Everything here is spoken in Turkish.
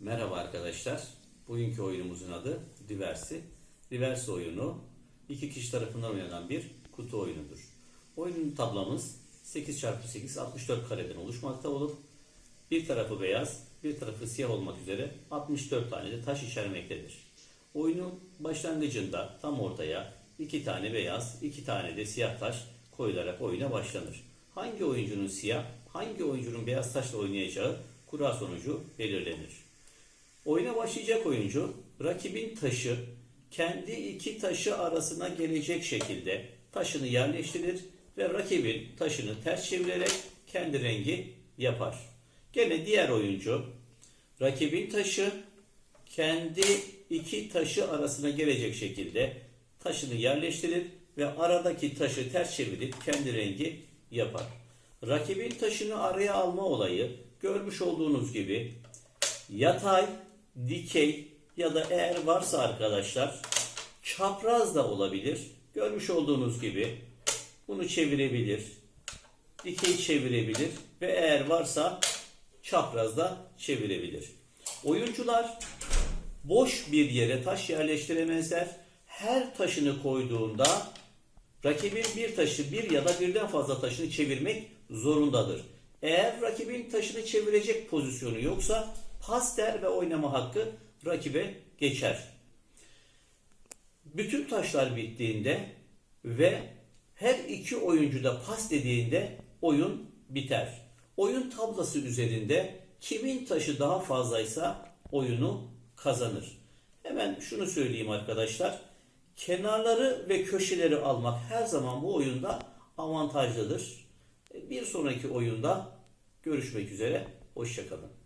Merhaba arkadaşlar. Bugünkü oyunumuzun adı Diversi. Diversi oyunu iki kişi tarafından oynanan bir kutu oyunudur. Oyunun tablamız 8x8 64 kareden oluşmakta olup bir tarafı beyaz, bir tarafı siyah olmak üzere 64 tane de taş içermektedir. Oyunun başlangıcında tam ortaya iki tane beyaz, iki tane de siyah taş koyularak oyuna başlanır. Hangi oyuncunun siyah, hangi oyuncunun beyaz taşla oynayacağı kura sonucu belirlenir. Oyuna başlayacak oyuncu rakibin taşı kendi iki taşı arasına gelecek şekilde taşını yerleştirir ve rakibin taşını ters çevirerek kendi rengi yapar. Gene diğer oyuncu rakibin taşı kendi iki taşı arasına gelecek şekilde taşını yerleştirir ve aradaki taşı ters çevirip kendi rengi yapar. Rakibin taşını araya alma olayı görmüş olduğunuz gibi yatay, dikey ya da eğer varsa arkadaşlar çapraz da olabilir. Görmüş olduğunuz gibi bunu çevirebilir, dikey çevirebilir ve eğer varsa çapraz da çevirebilir. Oyuncular boş bir yere taş yerleştiremezler. Her taşını koyduğunda rakibin bir taşı bir ya da birden fazla taşını çevirmek zorundadır. Eğer rakibin taşını çevirecek pozisyonu yoksa pas der ve oynama hakkı rakibe geçer. Bütün taşlar bittiğinde ve her iki oyuncu da pas dediğinde oyun biter. Oyun tablası üzerinde kimin taşı daha fazlaysa oyunu kazanır. Hemen şunu söyleyeyim arkadaşlar. Kenarları ve köşeleri almak her zaman bu oyunda avantajlıdır. Bir sonraki oyunda görüşmek üzere. Hoşçakalın.